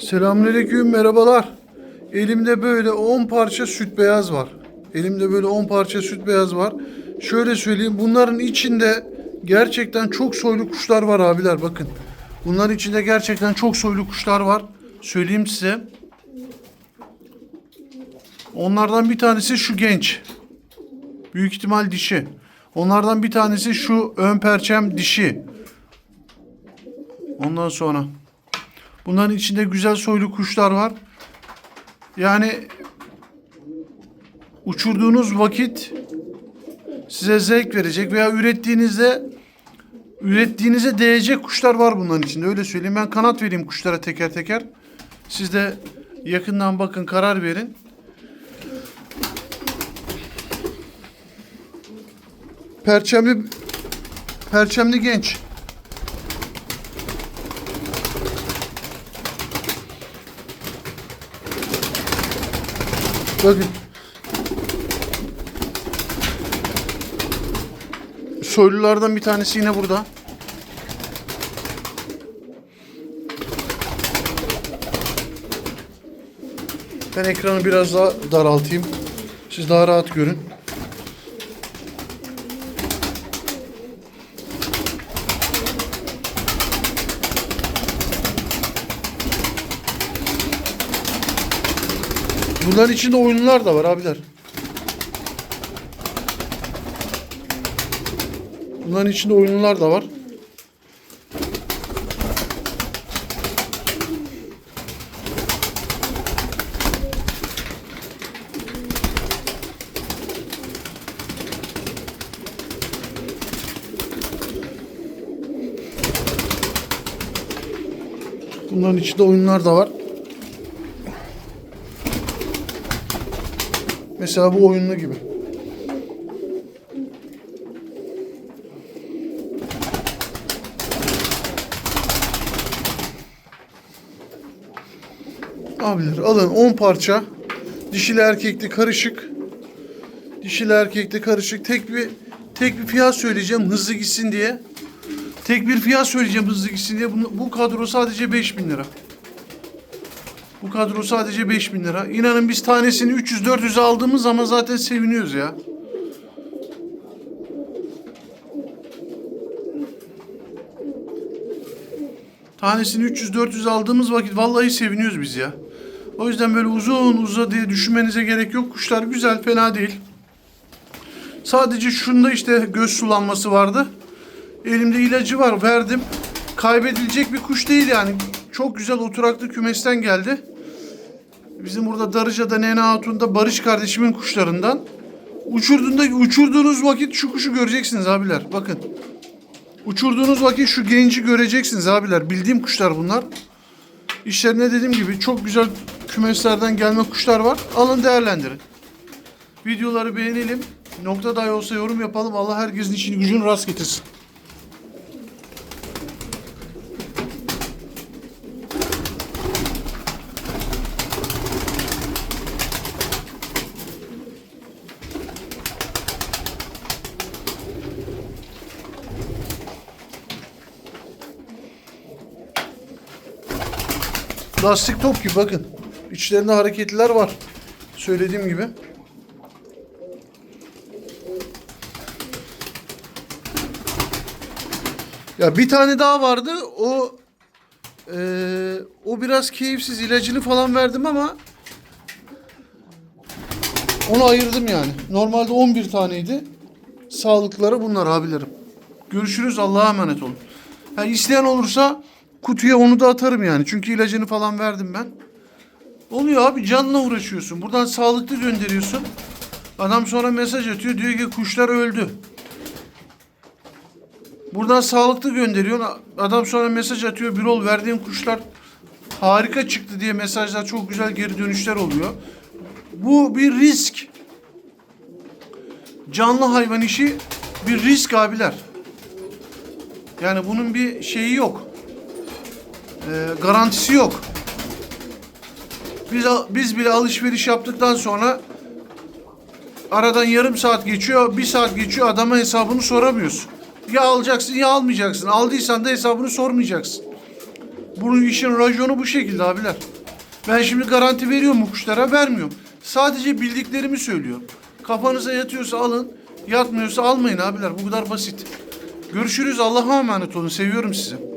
Selamünaleyküm, merhabalar. Elimde böyle 10 parça süt beyaz var. Elimde böyle 10 parça süt beyaz var. Şöyle söyleyeyim, bunların içinde gerçekten çok soylu kuşlar var abiler bakın. Bunların içinde gerçekten çok soylu kuşlar var. Söyleyeyim size. Onlardan bir tanesi şu genç. Büyük ihtimal dişi. Onlardan bir tanesi şu ön perçem dişi. Ondan sonra bunların içinde güzel soylu kuşlar var. Yani uçurduğunuz vakit size zevk verecek veya ürettiğinizde ürettiğinize değecek kuşlar var bunların içinde. Öyle söyleyeyim. Ben kanat vereyim kuşlara teker teker. Siz de yakından bakın karar verin. Perçemli perçemli genç. Bakın. Soylulardan bir tanesi yine burada. Ben ekranı biraz daha daraltayım. Siz daha rahat görün. Bunların içinde oyunlar da var abiler. Bunların içinde oyunlar da var. Bunların içinde oyunlar da var. Mesela bu oyunlu gibi. Abiler alın 10 parça. Dişili erkekli karışık. Dişili erkekli karışık. Tek bir tek bir fiyat söyleyeceğim hızlı gitsin diye. Tek bir fiyat söyleyeceğim hızlı gitsin diye. Bu, bu kadro sadece 5000 lira. Bu kadro sadece 5000 lira. İnanın biz tanesini 300-400 aldığımız zaman zaten seviniyoruz ya. Tanesini 300-400 aldığımız vakit vallahi seviniyoruz biz ya. O yüzden böyle uzun uza diye düşünmenize gerek yok. Kuşlar güzel, fena değil. Sadece şunda işte göz sulanması vardı. Elimde ilacı var, verdim. Kaybedilecek bir kuş değil yani. Çok güzel oturaklı kümesten geldi. Bizim burada Darıca'da Nene Hatun'da Barış kardeşimin kuşlarından. Uçurduğunda, uçurduğunuz vakit şu kuşu göreceksiniz abiler. Bakın. Uçurduğunuz vakit şu genci göreceksiniz abiler. Bildiğim kuşlar bunlar. İşlerine dediğim gibi çok güzel kümeslerden gelme kuşlar var. Alın değerlendirin. Videoları beğenelim. Nokta dahi olsa yorum yapalım. Allah herkesin işini gücünü rast getirsin. Lastik top gibi bakın. İçlerinde hareketliler var. Söylediğim gibi. Ya bir tane daha vardı. O eee, o biraz keyifsiz. ilacını falan verdim ama onu ayırdım yani. Normalde 11 taneydi. Sağlıkları bunlar abilerim. Görüşürüz. Allah'a emanet olun. Ha, isteyen olursa kutuya onu da atarım yani. Çünkü ilacını falan verdim ben. Oluyor abi canla uğraşıyorsun. Buradan sağlıklı gönderiyorsun. Adam sonra mesaj atıyor. Diyor ki kuşlar öldü. Buradan sağlıklı gönderiyorsun. Adam sonra mesaj atıyor. Bir ol verdiğim kuşlar harika çıktı diye mesajlar çok güzel geri dönüşler oluyor. Bu bir risk. Canlı hayvan işi bir risk abiler. Yani bunun bir şeyi yok. Ee, garantisi yok. Biz biz bile alışveriş yaptıktan sonra aradan yarım saat geçiyor, bir saat geçiyor adama hesabını soramıyorsun. Ya alacaksın ya almayacaksın. Aldıysan da hesabını sormayacaksın. Bunun işin rajonu bu şekilde abiler. Ben şimdi garanti veriyor mu kuşlara? Vermiyorum. Sadece bildiklerimi söylüyorum. Kafanıza yatıyorsa alın, yatmıyorsa almayın abiler. Bu kadar basit. Görüşürüz. Allah'a emanet olun. Seviyorum sizi.